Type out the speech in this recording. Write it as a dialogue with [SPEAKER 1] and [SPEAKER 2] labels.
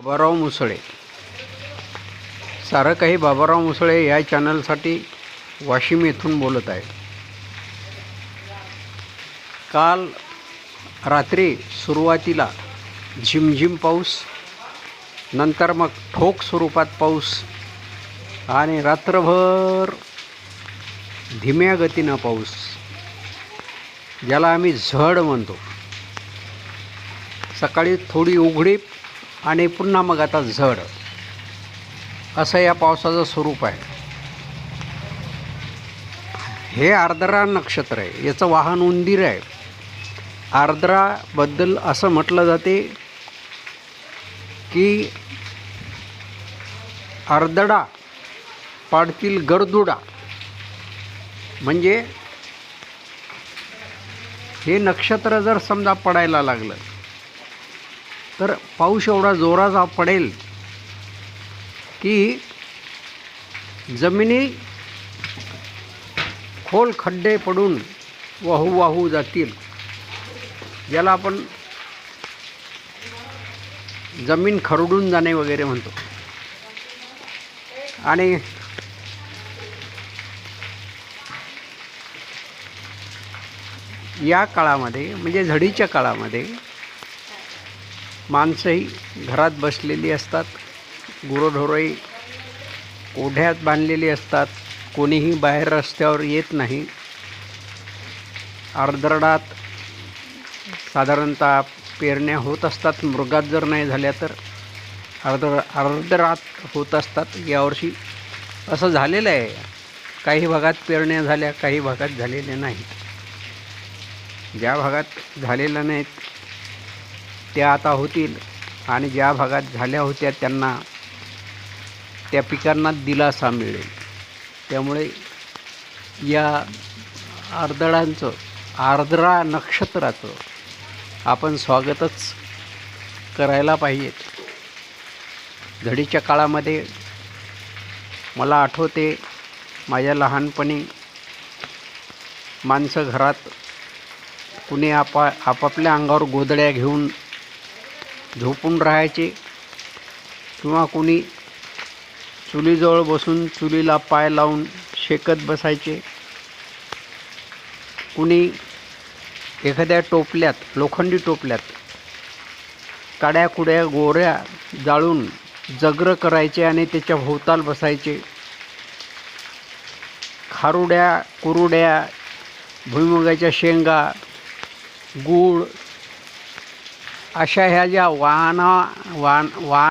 [SPEAKER 1] बाबाराव मुसळे. सारं काही बाबाराव मुसळे या चॅनलसाठी वाशिम येथून बोलत आहे काल रात्री सुरुवातीला झिमझिम पाऊस नंतर मग ठोक स्वरूपात पाऊस आणि रात्रभर धीम्या गतीनं पाऊस ज्याला आम्ही झड म्हणतो. सकाळी थोडी उघडीप आणि पुन्हा मग आता झड. असं या पावसाचं स्वरूप आहे. हे आर्द्रा नक्षत्र आहे. याचं वाहन उंदीर आहे. आर्द्राबद्दल असं म्हटलं जाते की आर्दडा पाडतील गरदुडा. म्हणजे हे नक्षत्र जर समजा पडायला लागलं तर पाऊस एवढा जोराचा पडेल की जमिनी खोल खड्डे पडून वाहू वाहू जातील. ज्याला आपण जमीन खरडून जाणे वगैरे म्हणतो. आणि या काळामध्ये म्हणजे झडीच्या काळामध्ये माणसंही घरात बसलेली असतात. गुरंढोरंही ओढ्यात बांधलेली असतात. कोणीही बाहेर रस्त्यावर येत नाही. अर्धरडात साधारणतः पेरण्या होत असतात. मृगात जर नाही झाल्या तर अर्ध अर्धरात होत असतात. यावर्षी असं झालेलं आहे. काही भागात पेरण्या झाल्या काही भागात झालेल्या नाहीत. ज्या भागात झालेल्या नाहीत त्या आता होतील आणि ज्या भागात झाल्या होत्या त्यांना त्या पिकांना दिलासा मिळेल. त्यामुळे या आर्दळांचं आर्द्रा नक्षत्राचं आपण स्वागतच करायला पाहिजे. घडीच्या काळामध्ये मला आठवते माझ्या लहानपणी माणसं घरात कुणी आपा आपापल्या अंगावर गोदड्या घेऊन झोपून राहायचे किंवा कोणी चुलीजवळ बसून चुलीला पाय लावून शेकत बसायचे. कुणी एखाद्या टोपल्यात लोखंडी टोपल्यात काड्या कुड्या गोऱ्या जाळून जग्र करायचे आणि त्याच्या भोवताल बसायचे. खारुड्या कुरुड्या भुईमुगाच्या शेंगा गूळ अशा ह्या ज्या वाहना वाहन वाहन